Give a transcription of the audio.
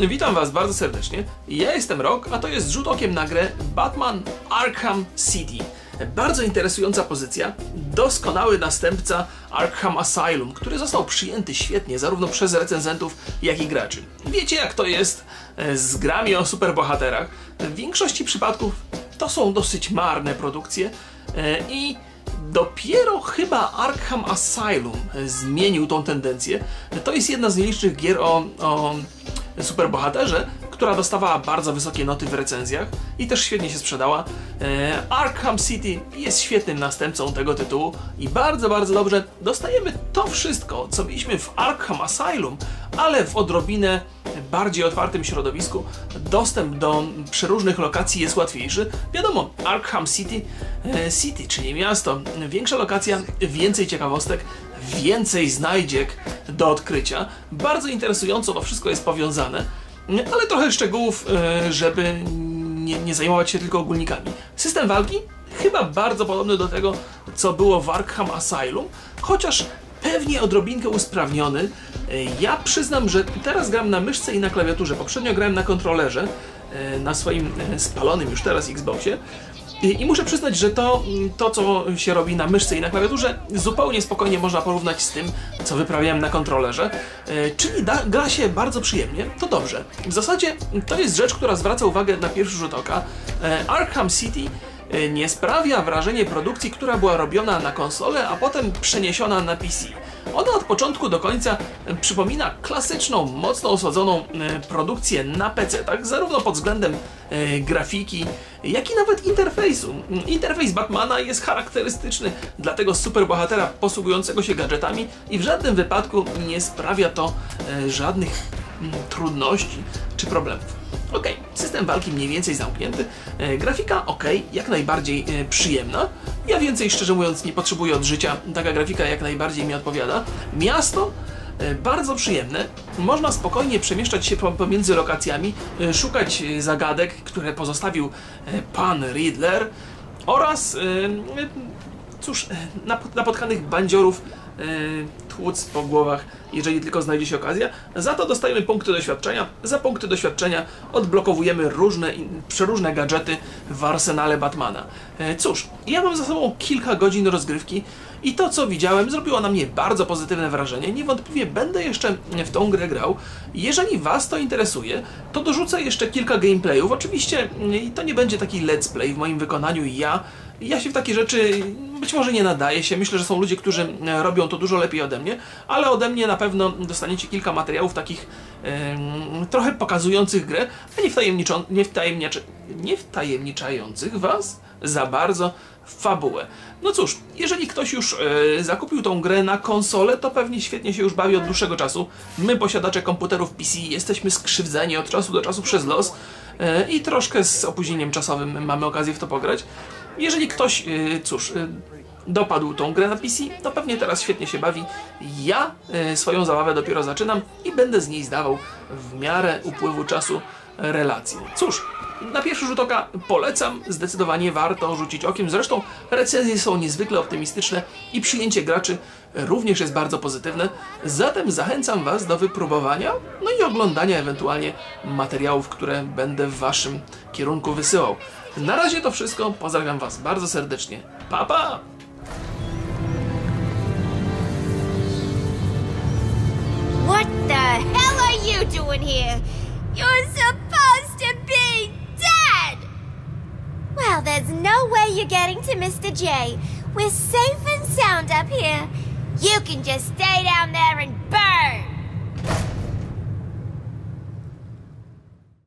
Witam Was bardzo serdecznie. Ja jestem Rock, a to jest rzut okiem na grę Batman Arkham City. Bardzo interesująca pozycja, doskonały następca Arkham Asylum, który został przyjęty świetnie zarówno przez recenzentów, jak i graczy. Wiecie jak to jest e, z grami o superbohaterach. W większości przypadków to są dosyć marne produkcje e, i dopiero chyba Arkham Asylum zmienił tą tendencję. To jest jedna z nielicznych gier o, o superbohaterze, która dostawała bardzo wysokie noty w recenzjach i też świetnie się sprzedała. E, Arkham City jest świetnym następcą tego tytułu i bardzo, bardzo dobrze dostajemy to wszystko, co mieliśmy w Arkham Asylum, ale w odrobinę bardziej otwartym środowisku. Dostęp do przeróżnych lokacji jest łatwiejszy. Wiadomo, Arkham City, e, City, czyli miasto, większa lokacja, więcej ciekawostek, więcej znajdziek do odkrycia. Bardzo interesująco to wszystko jest powiązane, ale trochę szczegółów, e, żeby nie, nie zajmować się tylko ogólnikami. System walki chyba bardzo podobny do tego, co było w Arkham Asylum, chociaż pewnie odrobinkę usprawniony. E, ja przyznam, że teraz gram na myszce i na klawiaturze. Poprzednio grałem na kontrolerze, e, na swoim spalonym już teraz Xboxie. I muszę przyznać, że to, to, co się robi na myszce i na klawiaturze, zupełnie spokojnie można porównać z tym, co wyprawiałem na kontrolerze. E, czyli da, gra się bardzo przyjemnie, to dobrze. W zasadzie to jest rzecz, która zwraca uwagę na pierwszy rzut oka. E, Arkham City e, nie sprawia wrażenia produkcji, która była robiona na konsolę, a potem przeniesiona na PC. Ona od początku do końca przypomina klasyczną, mocno osładzoną e, produkcję na PC, tak zarówno pod względem e, grafiki, jak i nawet interfejsu. Interfejs Batmana jest charakterystyczny dla tego superbohatera posługującego się gadżetami i w żadnym wypadku nie sprawia to e, żadnych mm, trudności czy problemów. Ok, system walki mniej więcej zamknięty, e, grafika ok, jak najbardziej e, przyjemna. Ja więcej, szczerze mówiąc, nie potrzebuję od życia, taka grafika jak najbardziej mi odpowiada. Miasto e, bardzo przyjemne, można spokojnie przemieszczać się pomiędzy lokacjami, e, szukać e, zagadek, które pozostawił pan Riddler oraz, cóż, e, nap- napotkanych bandziorów e, tłuc po głowach, jeżeli tylko znajdzie się okazja. Za to dostajemy punkty doświadczenia. Za punkty doświadczenia odblokowujemy różne, przeróżne gadżety w arsenale Batmana. E, Cóż, ja mam za sobą kilka godzin rozgrywki i to, co widziałem, zrobiło na mnie bardzo pozytywne wrażenie. Niewątpliwie będę jeszcze w tą grę grał. Jeżeli Was to interesuje, to dorzucę jeszcze kilka gameplayów. Oczywiście mm, to nie będzie taki let's play w moim wykonaniu. Ja ja się w takie rzeczy być może nie nadaję się. Myślę, że są ludzie, którzy e, robią to dużo lepiej ode mnie, ale ode mnie na pewno dostaniecie kilka materiałów takich em, trochę pokazujących grę, a nie, nie, nie wtajemniczających was za bardzo fabułę. No cóż, jeżeli ktoś już e, zakupił tą grę na konsolę, to pewnie świetnie się już bawi od dłuższego czasu. My, posiadacze komputerów PC, jesteśmy skrzywdzeni od czasu do czasu przez los e, i troszkę z opóźnieniem czasowym mamy okazję w to pograć. Jeżeli ktoś, yy, cóż, yy, dopadł tą grę na PC, to pewnie teraz świetnie się bawi. Ja yy, swoją zabawę dopiero zaczynam i będę z niej zdawał w miarę upływu czasu relacje. Cóż, na pierwszy rzut oka polecam, zdecydowanie warto rzucić okiem. Zresztą recenzje są niezwykle optymistyczne i przyjęcie graczy również jest bardzo pozytywne. Zatem zachęcam Was do wypróbowania, no i oglądania ewentualnie materiałów, które będę w Waszym kierunku wysyłał. Na razie to wszystko. Pozdrawiam Was bardzo serdecznie. Pa pa! What the hell are you doing here? You're you're getting to Mr. J. We're safe and sound up here. You can just stay down there and burn!